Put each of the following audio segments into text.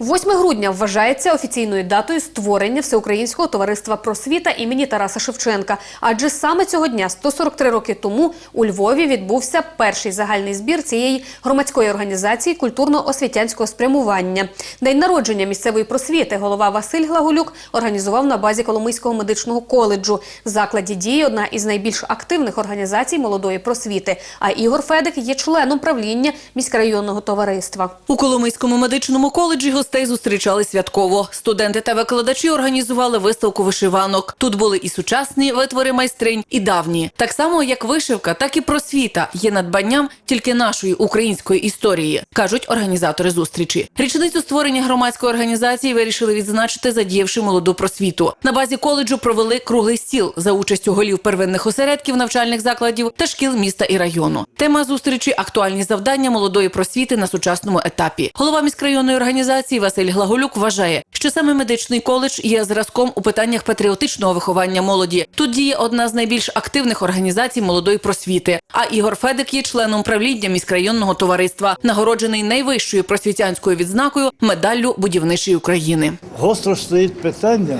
8 грудня вважається офіційною датою створення Всеукраїнського товариства просвіта імені Тараса Шевченка. Адже саме цього дня, 143 роки тому, у Львові відбувся перший загальний збір цієї громадської організації культурно-освітянського спрямування. День народження місцевої просвіти голова Василь Глаголюк організував на базі Коломийського медичного коледжу. В закладі діє одна із найбільш активних організацій молодої просвіти. А Ігор Федик є членом правління міськрайонного товариства. У Коломийському медичному коледжі гостей зустрічали святково. Студенти та викладачі організували виставку вишиванок. Тут були і сучасні витвори майстринь, і давні. Так само, як вишивка, так і просвіта є надбанням тільки нашої української історії, кажуть організатори зустрічі. Річницю створення громадської організації вирішили відзначити, задіявши молоду просвіту. На базі коледжу провели круглий стіл за участю голів первинних осередків навчальних закладів та шкіл міста і району. Тема зустрічі актуальні завдання молодої просвіти на сучасному етапі. Голова міськрайонної організації Василь Глаголюк вважає, що саме медичний коледж є зразком у питаннях патріотичного виховання молоді. Тут діє одна з найбільш активних організацій молодої просвіти. А Ігор Федик є членом правління міськрайонного товариства, нагороджений найвищою просвітянською відзнакою медаллю будівничої України. Гостро стоїть питання,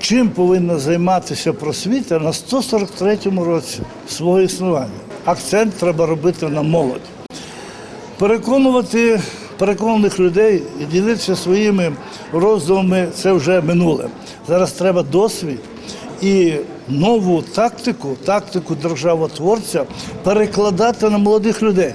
чим повинна займатися просвіта на 143-му році свого існування. Акцент треба робити на молодь. Переконувати переконаних людей ділитися своїми роздумами це вже минуле. Зараз треба досвід і нову тактику, тактику державотворця перекладати на молодих людей.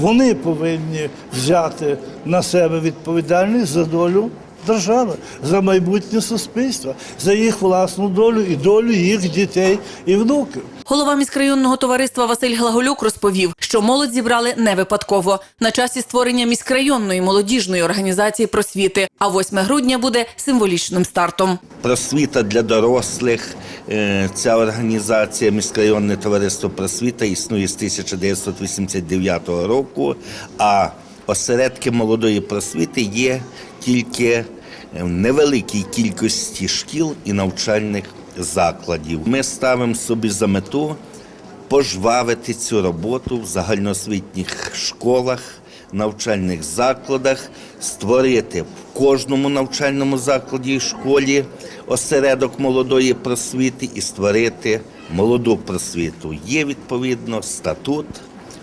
Вони повинні взяти на себе відповідальність за долю держави, за майбутнє суспільства, за їх власну долю і долю їх дітей і внуків. Голова міськрайонного товариства Василь Глаголюк розповів, що молодь зібрали не випадково на часі створення міськрайонної молодіжної організації просвіти. А 8 грудня буде символічним стартом. Просвіта для дорослих. Е, Ця організація міськрайонне товариство просвіта існує з 1989 року. А осередки молодої просвіти є тільки в невеликій кількості шкіл і навчальних закладів. Ми ставимо собі за мету пожвавити цю роботу в загальноосвітніх школах, навчальних закладах, створити в кожному навчальному закладі і школі осередок молодої просвіти і створити молоду просвіту. Є відповідно статут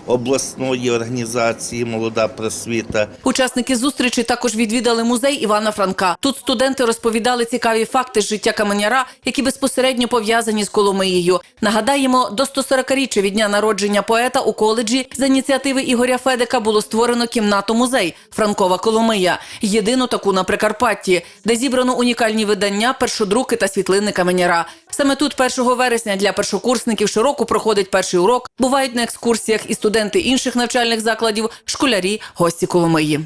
обласної організації Молода просвіта. Учасники зустрічі також відвідали музей Івана Франка. Тут студенти розповідали цікаві факти з життя каменяра, які безпосередньо пов'язані з Коломиєю. Нагадаємо, до 140-річчя від дня народження поета у коледжі з ініціативи Ігоря Федика було створено кімнату музей Франкова Коломия, єдину таку на Прикарпатті, де зібрано унікальні видання, першодруки та світлини каменяра. Саме тут 1 вересня для першокурсників щороку проходить перший урок. Бувають на екскурсіях і студенти інших навчальних закладів, школярі, гості Коломиї.